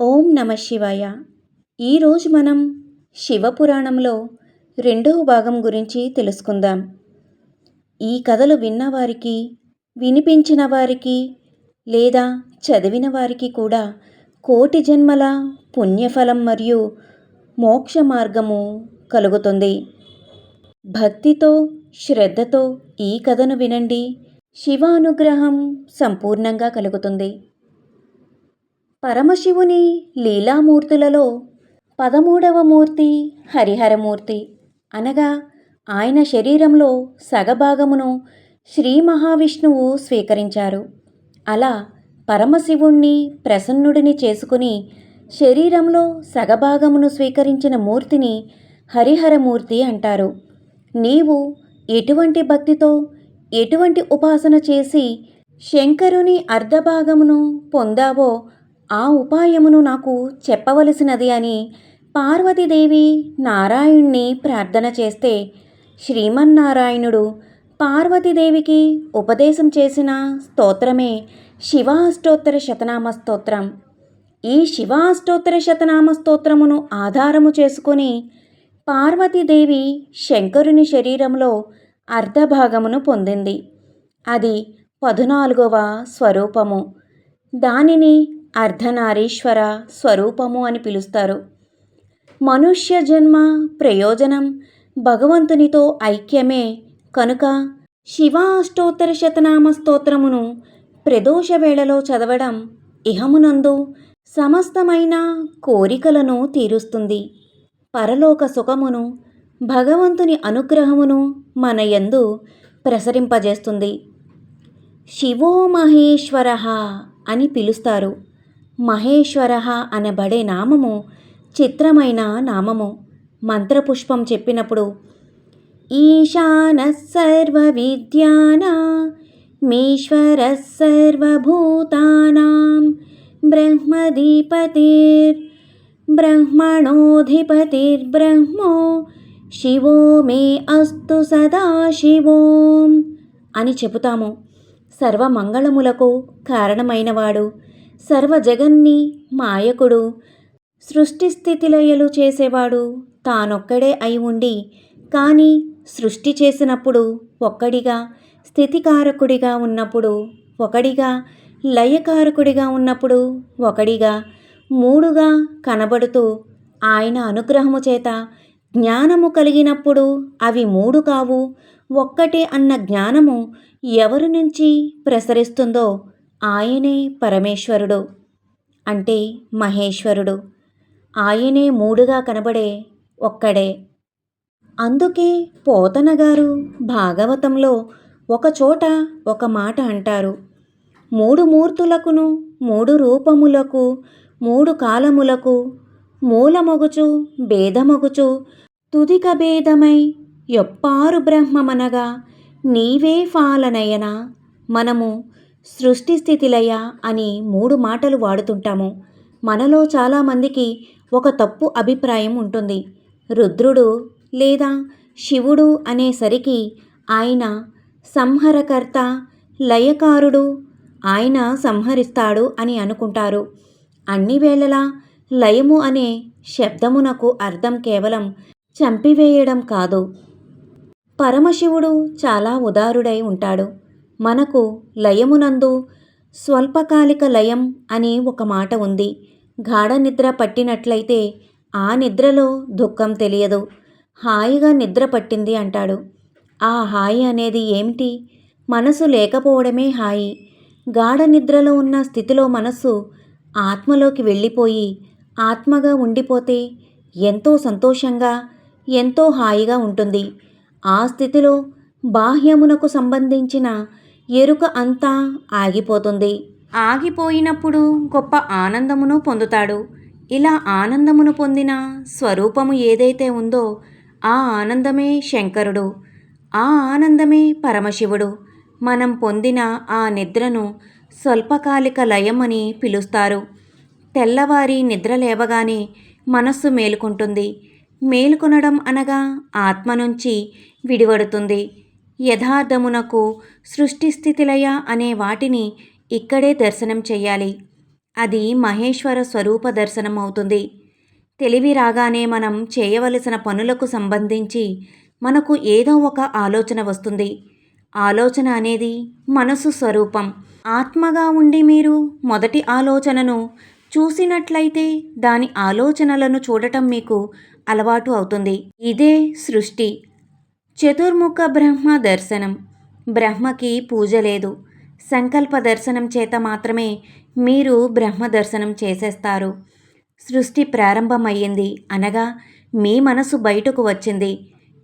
ఓం నమ శివాయ. ఈరోజు మనం శివపురాణంలో రెండవ భాగం గురించి తెలుసుకుందాం. ఈ కథలు విన్నవారికి వినిపించిన వారికి లేదా చదివిన వారికి కూడా కోటి జన్మల పుణ్యఫలం మరియు మోక్ష మార్గము కలుగుతుంది. భక్తితో శ్రద్ధతో ఈ కథను వినండి. శివ అనుగ్రహం సంపూర్ణంగా కలుగుతుంది. పరమశివుని లీలామూర్తులలో పదమూడవ మూర్తి హరిహరమూర్తి అనగా ఆయన శరీరంలో సగభాగమును శ్రీ మహావిష్ణువు స్వీకరించారు. అలా పరమశివుణ్ణి ప్రసన్నుడిని చేసుకుని శరీరంలో సగభాగమును స్వీకరించిన మూర్తిని హరిహరమూర్తి అంటారు. నీవు ఎటువంటి భక్తితో ఎటువంటి ఉపాసన చేసి శంకరుని అర్ధభాగమును పొందావో ఆ ఉపాయమును నాకు చెప్పవలసినది అని పార్వతీదేవి నారాయణ్ణి ప్రార్థన చేస్తే శ్రీమన్నారాయణుడు పార్వతీదేవికి ఉపదేశం చేసిన స్తోత్రమే శివాష్టోత్తర శతనామ స్తోత్రం. ఈ శివాష్టోత్తర శతనామ స్తోత్రమును ఆధారము చేసుకొని పార్వతీదేవి శంకరుని శరీరంలో అర్ధభాగమును పొందింది. అది పదునాలుగవ స్వరూపము. దానిని అర్ధనారీశ్వర స్వరూపము అని పిలుస్తారు. మనుష్య జన్మ ప్రయోజనం భగవంతునితో ఐక్యమే కనుక శివ అష్టోత్తర శతనామ స్తోత్రమును ప్రదోష వేళలో చదవడం ఇహమునందు సమస్తమైన కోరికలను తీరుస్తుంది. పరలోక సుఖమును భగవంతుని అనుగ్రహమును మన యందు ప్రసరింపజేస్తుంది. శివో మహేశ్వర అని పిలుస్తారు. మహేశ్వర అనబడే నామము చిత్రమైన నామము. మంత్రపుష్పం చెప్పినప్పుడు ఈశాన సర్వ విద్యానా మీశ్వర సర్వభూతానాం బ్రహ్మధిపతిర్ బ్రహ్మణోధిపతిర్బ్రహ్మో శివో మే అస్తు సదాశివోం అని చెబుతాము. సర్వమంగళములకు కారణమైనవాడు సర్వజగన్ని మాయకుడు సృష్టి స్థితిలయలు చేసేవాడు తానొక్కడే అయి ఉండి కానీ సృష్టి చేసినప్పుడు ఒక్కడిగా స్థితికారకుడిగా ఉన్నప్పుడు ఒకడిగా లయకారకుడిగా ఉన్నప్పుడు ఒకడిగా మూడుగా కనబడుతూ ఆయన అనుగ్రహము చేత జ్ఞానము కలిగినప్పుడు అవి మూడు కావు. ఒక్కటే అన్న జ్ఞానము ఎవరి నుంచి ప్రసరిస్తుందో ఆయనే పరమేశ్వరుడు అంటే మహేశ్వరుడు. ఆయనే మూడుగా కనబడే ఒక్కడే. అందుకే పోతన గారు భాగవతంలో ఒకచోట ఒక మాట అంటారు. మూడు మూర్తులకును మూడు రూపములకు మూడు కాలములకు మూలమొగుచు భేదమొగుచు తుదిక భేదమై యొప్పారు బ్రహ్మమనగా నీవే ఫాలనయన మనము సృష్టి స్థితిలయ అని మూడు మాటలు వాడుతుంటాము. మనలో చాలామందికి ఒక తప్పు అభిప్రాయం ఉంటుంది. రుద్రుడు లేదా శివుడు అనేసరికి ఆయన సంహరకర్త లయకారుడు ఆయన సంహరిస్తాడు అని అనుకుంటారు. అన్ని వేళలా లయము అనే శబ్దమునకు అర్థం కేవలం చంపివేయడం కాదు. పరమశివుడు చాలా ఉదారుడై ఉంటాడు. మనకు లయమునందు స్వల్పకాలిక లయం అని ఒక మాట ఉంది. గాఢ నిద్ర పట్టినట్లయితే ఆ నిద్రలో దుఃఖం తెలియదు. హాయిగా నిద్ర పట్టింది అంటాడు. ఆ హాయి అనేది ఏమిటి? మనసు లేకపోవడమే హాయి. గాఢ నిద్రలో ఉన్న స్థితిలో మనస్సు ఆత్మలోకి వెళ్ళిపోయి ఆత్మగా ఉండిపోతే ఎంతో సంతోషంగా ఎంతో హాయిగా ఉంటుంది. ఆ స్థితిలో బాహ్యమునకు సంబంధించిన ఎరుక అంతా ఆగిపోతుంది. ఆగిపోయినప్పుడు గొప్ప ఆనందమును పొందుతాడు. ఇలా ఆనందమును పొందిన స్వరూపము ఏదైతే ఉందో ఆ ఆనందమే శంకరుడు. ఆ ఆనందమే పరమశివుడు. మనం పొందిన ఆ నిద్రను స్వల్పకాలిక లయం అని పిలుస్తారు. తెల్లవారి నిద్ర లేవగానే మనస్సు మేలుకుంటుంది. మేలుకొనడం అనగా ఆత్మ నుంచి విడివడుతుంది యథార్థమునకు సృష్టి స్థితిలయ అనే వాటిని ఇక్కడే దర్శనం చెయ్యాలి. అది మహేశ్వర స్వరూప దర్శనం అవుతుంది తెలివి రాగానే మనం చేయవలసిన పనులకు సంబంధించి మనకు ఏదో ఒక ఆలోచన వస్తుంది. ఆలోచన అనేది మనసు స్వరూపం. ఆత్మగా ఉండి మీరు మొదటి ఆలోచనను చూసినట్లయితే దాని ఆలోచనలను చూడటం మీకు అలవాటు అవుతుంది. ఇదే సృష్టి. చతుర్ముఖ బ్రహ్మ దర్శనం. బ్రహ్మకి పూజ లేదు. సంకల్ప దర్శనం చేత మాత్రమే మీరు బ్రహ్మ దర్శనం చేసేస్తారు. సృష్టి ప్రారంభమయ్యింది అనగా మీ మనసు బయటకు వచ్చింది.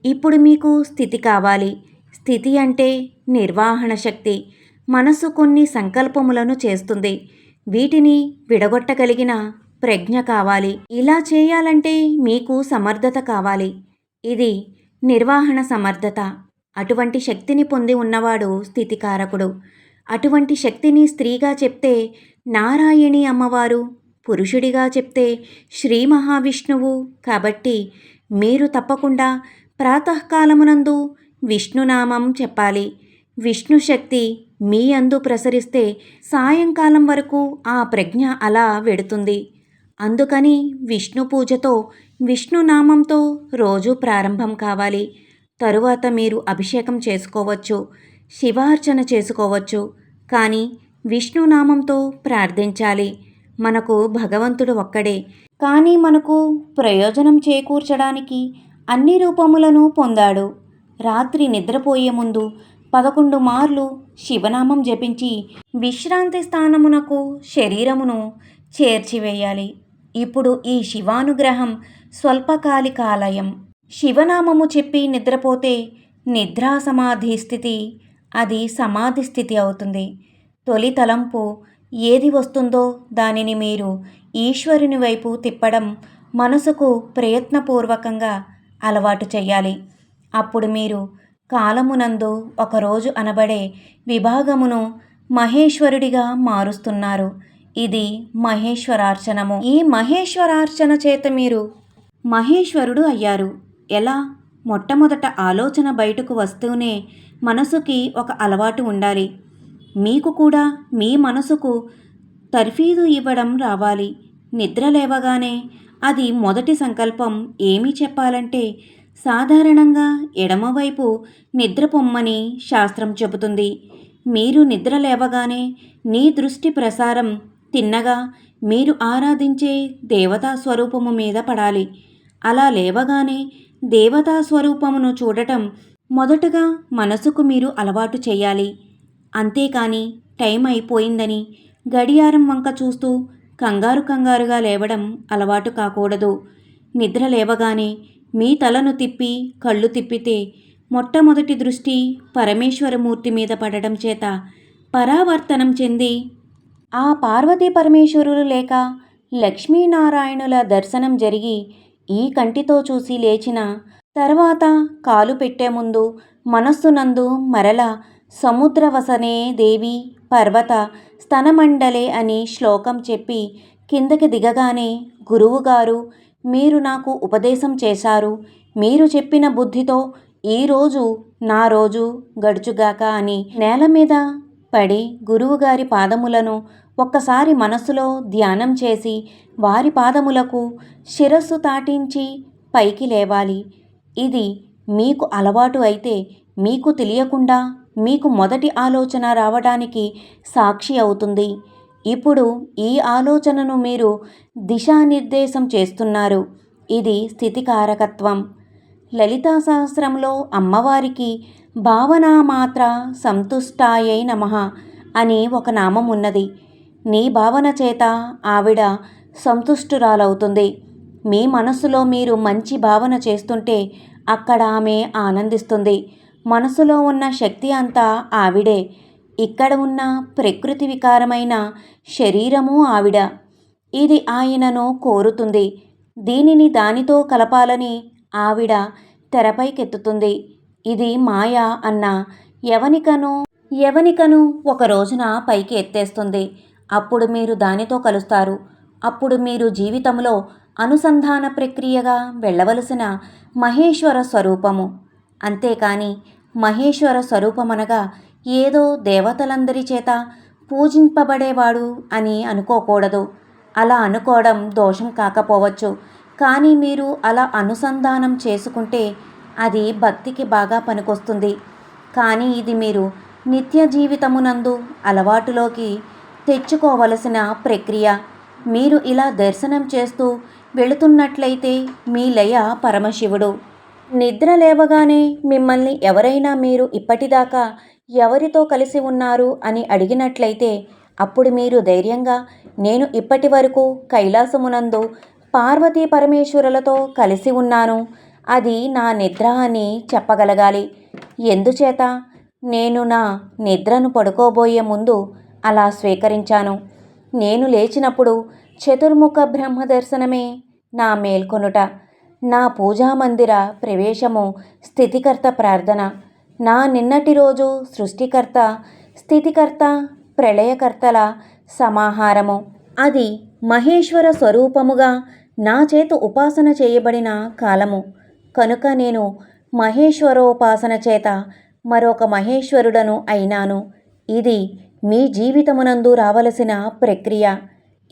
ఇప్పుడు మీకు స్థితి కావాలి. స్థితి అంటే నిర్వహణ శక్తి. మనసు కొన్ని సంకల్పములను చేస్తుంది. వీటిని విడగొట్టగలిగిన ప్రజ్ఞ కావాలి. ఇలా చేయాలంటే మీకు సమర్థత కావాలి. ఇది నిర్వహణ సమర్థత. అటువంటి శక్తిని పొంది ఉన్నవాడు స్థితికారకుడు. అటువంటి శక్తిని స్త్రీగా చెప్తే నారాయణి అమ్మవారు పురుషుడిగా చెప్తే శ్రీ మహావిష్ణువు. కాబట్టి మీరు తప్పకుండా ప్రాతకాలమునందు విష్ణునామం చెప్పాలి. విష్ణు శక్తి మీ అందు ప్రసరిస్తే సాయంకాలం వరకు ఆ ప్రజ్ఞ అలా వెడుతుంది. అందుకని విష్ణు పూజతో విష్ణునామంతో రోజు ప్రారంభం కావాలి. తరువాత మీరు అభిషేకం చేసుకోవచ్చు శివార్చన చేసుకోవచ్చు. కానీ విష్ణునామంతో ప్రార్థించాలి. మనకు భగవంతుడు ఒక్కడే. కానీ మనకు ప్రయోజనం చేకూర్చడానికి అన్ని రూపములను పొందాడు. రాత్రి నిద్రపోయే ముందు పదకొండు మార్లు శివనామం జపించి విశ్రాంతి స్థానమునకు శరీరమును చేర్చివేయాలి. ఇప్పుడు ఈ శివానుగ్రహం స్వల్పకాలికాలయం. శివనామము చెప్పి నిద్రపోతే నిద్రా సమాధి స్థితి అది సమాధి స్థితి అవుతుంది. తొలి తలంపు ఏది వస్తుందో దానిని మీరు ఈశ్వరుని వైపు తిప్పడం మనసుకు ప్రయత్నపూర్వకంగా అలవాటు చేయాలి అప్పుడు మీరు కాలమునందు ఒకరోజు అనబడే విభాగమును మహేశ్వరుడిగా మారుస్తున్నారు. ఇది మహేశ్వరార్చనము. ఈ మహేశ్వరార్చన చేత మీరు మహేశ్వరుడు అయ్యారు. ఎలా? మొట్టమొదట ఆలోచన బయటకు వస్తూనే మనసుకి ఒక అలవాటు ఉండాలి. మీకు కూడా మీ మనసుకు తర్ఫీదు ఇవ్వడం రావాలి. నిద్ర లేవగానే అది మొదటి సంకల్పం. ఏమి చెప్పాలంటే సాధారణంగా ఎడమవైపు నిద్రపొమ్మని శాస్త్రం చెబుతుంది. మీరు నిద్ర లేవగానే నీ దృష్టి ప్రసారం తిన్నగా మీరు ఆరాధించే దేవతా స్వరూపము మీద పడాలి. అలా లేవగానే దేవతా స్వరూపమును చూడటం మొదటగా మనసుకు మీరు అలవాటు చేయాలి. అంతేకాని టైం అయిపోయిందని గడియారం వంక చూస్తూ కంగారు కంగారుగా లేవడం అలవాటు కాకూడదు. నిద్ర లేవగానే మీ తలను తిప్పి కళ్ళు తిప్పితే మొట్టమొదటి దృష్టి పరమేశ్వరమూర్తి మీద పడడం చేత పరావర్తనం చెంది ఆ పార్వతీ పరమేశ్వరులు లేక లక్ష్మీనారాయణుల దర్శనం జరిగి ఈ కంటితో చూసి లేచిన తర్వాత కాలు పెట్టే ముందు మనస్సునందు మరల సముద్రవసనే దేవి పర్వత స్తనమండలే అని శ్లోకం చెప్పి కిందకి దిగగానే గురువుగారు మీరు నాకు ఉపదేశం చేశారు. మీరు చెప్పిన బుద్ధితో ఈరోజు నా రోజు గడుచుగాక అని నేల మీద పడి గురువుగారి పాదములను ఒక్కసారి మనసులో ధ్యానం చేసి వారి పాదములకు శిరస్సు తాటించి పైకి లేవాలి. ఇది మీకు అలవాటు అయితే మీకు తెలియకుండా మీకు మొదటి ఆలోచన రావడానికి సాక్షి అవుతుంది. ఇప్పుడు ఈ ఆలోచనను మీరు దిశానిర్దేశం చేస్తున్నారు. ఇది స్థితికారకత్వం. లలితా సహస్రంలో అమ్మవారికి భావనామాత్ర సంతుష్టాయై నమః అని ఒక నామం ఉన్నది నీ భావన చేత ఆవిడ సంతుష్టురాలవుతుంది. మీ మనసులో మీరు మంచి భావన చేస్తుంటే అక్కడ ఆమె ఆనందిస్తుంది. మనసులో ఉన్న శక్తి అంతా ఆవిడే. ఇక్కడ ఉన్న ప్రకృతి వికారమైన శరీరము ఆవిడ. ఇది ఆయనను కోరుతుంది. దీనిని దానితో కలపాలని ఆవిడ తెరపైకెత్తుతుంది. ఇది మాయ అన్న ఎవనికను ఎవనికను ఒక రోజున పైకి ఎత్తేస్తుంది. అప్పుడు మీరు దానితో కలుస్తారు. అప్పుడు మీరు జీవితంలో అనుసంధాన ప్రక్రియగా వెళ్ళవలసిన మహేశ్వర స్వరూపము. అంతేకాని మహేశ్వర స్వరూపమనగా ఏదో దేవతలందరి చేత పూజింపబడేవాడు అని అనుకోకూడదు. అలా అనుకోవడం దోషం కాకపోవచ్చు. కానీ మీరు అలా అనుసంధానం చేసుకుంటే అది భక్తికి బాగా పనికొస్తుంది. కానీ ఇది మీరు నిత్య జీవితమునందు అలవాటులోకి తెచ్చుకోవలసిన ప్రక్రియ. మీరు ఇలా దర్శనం చేస్తూ వెళుతున్నట్లయితే మీ లయ పరమశివుడు. నిద్ర లేవగానే మిమ్మల్ని ఎవరైనా మీరు ఇప్పటిదాకా ఎవరితో కలిసి ఉన్నారు అని అడిగినట్లయితే అప్పుడు మీరు ధైర్యంగా నేను ఇప్పటి వరకు కైలాసమునందు పార్వతీ పరమేశ్వరులతో కలిసి ఉన్నాను. అది నా నిద్ర అని చెప్పగలగాలి. ఎందుచేత? నేను నా నిద్రను పడుకోబోయే ముందు అలా స్వీకరించాను. నేను లేచినప్పుడు చతుర్ముఖ బ్రహ్మ దర్శనమే నా మేల్కొనుట. నా పూజా మందిర ప్రవేశము స్థితికర్త ప్రార్థన. నా నిన్నటి రోజు సృష్టికర్త స్థితికర్త ప్రళయకర్తల సమాహారము. అది మహేశ్వర స్వరూపముగా నా చేత ఉపాసన చేయబడిన కాలము. కనుక నేను మహేశ్వరోపాసన చేత మరొక మహేశ్వరుడను అయినాను. ఇది మీ జీవితమునందు రావలసిన ప్రక్రియ.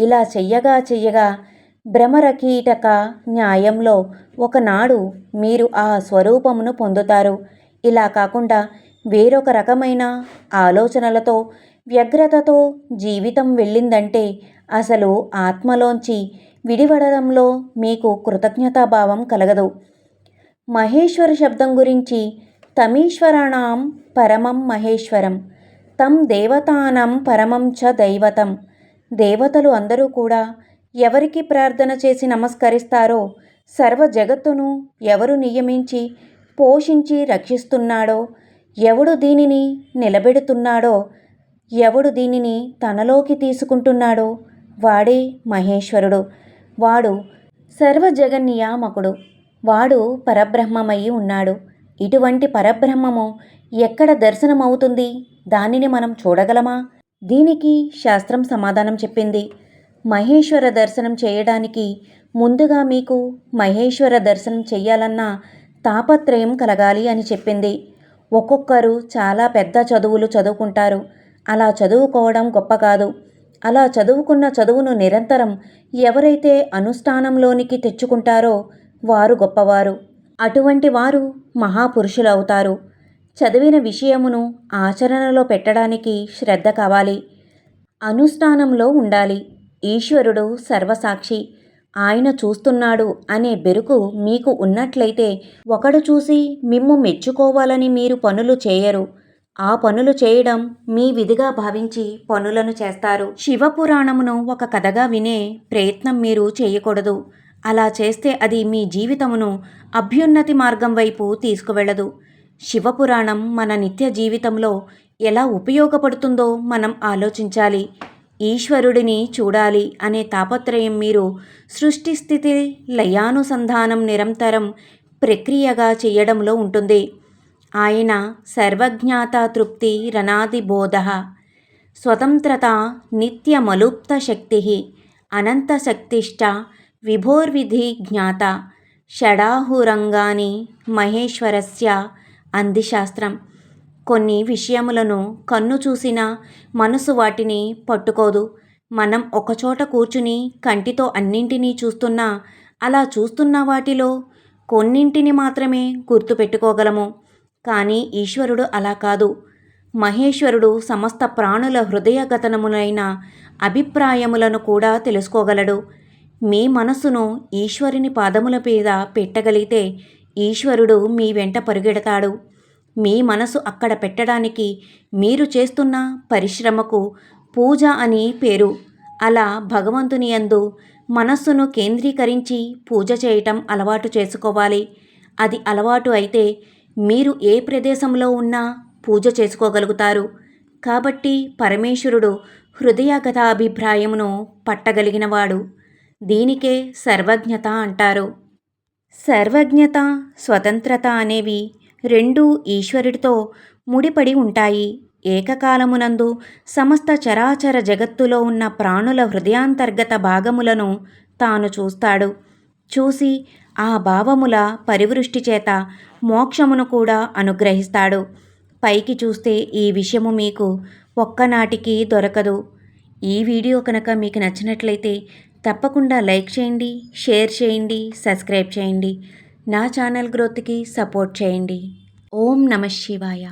ఇలా చెయ్యగా చెయ్యగా భ్రమరకీటక న్యాయంలో ఒకనాడు మీరు ఆ స్వరూపమును పొందుతారు. ఇలా కాకుండా వేరొక రకమైన ఆలోచనలతో వ్యగ్రతతో జీవితం వెళ్ళిందంటే అసలు ఆత్మలోంచి విడివడడంలో మీకు కృతజ్ఞతాభావం కలగదు. మహేశ్వర శబ్దం గురించి తమీశ్వరాణం పరమం మహేశ్వరం తం దేవతానం పరమం చ దైవతం. దేవతలు అందరూ కూడా ఎవరికి ప్రార్థన చేసి నమస్కరిస్తారో సర్వ జగత్తును ఎవరు నియమించి పోషించి రక్షిస్తున్నాడో ఎవడు దీనిని నిలబెడుతున్నాడో ఎవడు దీనిని తనలోకి తీసుకుంటున్నాడో వాడే మహేశ్వరుడు. వాడు సర్వజగన్నియామకుడు. వాడు పరబ్రహ్మమై ఉన్నాడు. ఇటువంటి పరబ్రహ్మము ఎక్కడ దర్శనమవుతుంది? దానిని మనం చూడగలమా? దీనికి శాస్త్రం సమాధానం చెప్పింది. మహేశ్వర దర్శనం చేయడానికి ముందుగా మీకు మహేశ్వర దర్శనం చెయ్యాలన్న తాపత్రయం కలగాలి అని చెప్పింది. ఒక్కొక్కరు చాలా పెద్ద చదువులు చదువుకుంటారు. అలా చదువుకోవడం గొప్ప కాదు. అలా చదువుకున్న చదువును నిరంతరం ఎవరైతే అనుష్ఠానంలోనికి తెచ్చుకుంటారో వారు గొప్పవారు. అటువంటి వారు మహాపురుషులు అవుతారు చదివిన విషయమును ఆచరణలో పెట్టడానికి శ్రద్ధ కావాలి. అనుష్ఠానంలో ఉండాలి. ఈశ్వరుడు సర్వసాక్షి. ఆయన చూస్తున్నాడు అనే బెరుకు మీకు ఉన్నట్లయితే ఒకడు చూసి మిమ్ము మెచ్చుకోవాలని మీరు పనులు చేయరు. ఆ పనులు చేయడం మీ విధిగా భావించి పనులను చేస్తారు. శివపురాణమును ఒక కథగా వినే ప్రయత్నం మీరు చేయకూడదు. అలా చేస్తే అది మీ జీవితమును అభ్యున్నతి మార్గం వైపు తీసుకువెళ్ళదు శివపురాణం మన నిత్య జీవితంలో ఎలా ఉపయోగపడుతుందో మనం ఆలోచించాలి. ఈశ్వరుడిని చూడాలి అనే తాపత్రయం మీరు సృష్టి స్థితి లయానుసంధానం నిరంతరం ప్రక్రియగా చేయడంలో ఉంటుంది. ఆయన సర్వజ్ఞాత తృప్తి రణాది బోధ స్వతంత్రత నిత్యమలుప్త శక్తి అనంతశక్తిష్ట విభోర్విధి జ్ఞాత. షడాహురంగాని మహేశ్వరస్య అందిశాస్త్రం. కొన్ని విషయములను కన్ను చూసినా మనసు వాటిని పట్టుకోదు. మనం ఒకచోట కూర్చుని కంటితో అన్నింటినీ చూస్తున్నా అలా చూస్తున్న వాటిలో కొన్నింటిని మాత్రమే గుర్తుపెట్టుకోగలము. కానీ ఈశ్వరుడు అలా కాదు. మహేశ్వరుడు సమస్త ప్రాణుల హృదయగతనములైన అభిప్రాయములను కూడా తెలుసుకోగలడు. మీ మనసును ఈశ్వరుని పాదముల మీద పెట్టగలిగితే ఈశ్వరుడు మీ వెంట పరుగెడతాడు. మీ మనసు అక్కడ పెట్టడానికి మీరు చేస్తున్న పరిశ్రమకు పూజ అని పేరు. అలా భగవంతుని యందు మనస్సును కేంద్రీకరించి పూజ చేయటం అలవాటు చేసుకోవాలి. అది అలవాటు అయితే మీరు ఏ ప్రదేశంలో ఉన్నా పూజ చేసుకోగలుగుతారు. కాబట్టి పరమేశ్వరుడు హృదయగత అభిప్రాయమును పట్టగలిగినవాడు. దీనికే సర్వజ్ఞత అంటారు. సర్వజ్ఞత స్వతంత్రత అనేవి రెండూ ఈశ్వరుడితో ముడిపడి ఉంటాయి. ఏకకాలమునందు సమస్త చరాచర జగత్తులో ఉన్న ప్రాణుల హృదయాంతర్గత భాగములను తాను చూస్తాడు. చూసి ఆ భావముల పరివృష్టి చేత మోక్షమును కూడా అనుగ్రహిస్తాడు. పైకి చూస్తే ఈ విషయము మీకు ఒక్కనాటికి దొరకదు. ఈ వీడియో కనుక మీకు నచ్చినట్లయితే తప్పకుండా లైక్ చేయండి షేర్ చేయండి సబ్స్క్రైబ్ చేయండి. నా ఛానల్ గ్రోత్కి సపోర్ట్ చేయండి. ఓం నమ శివాయ.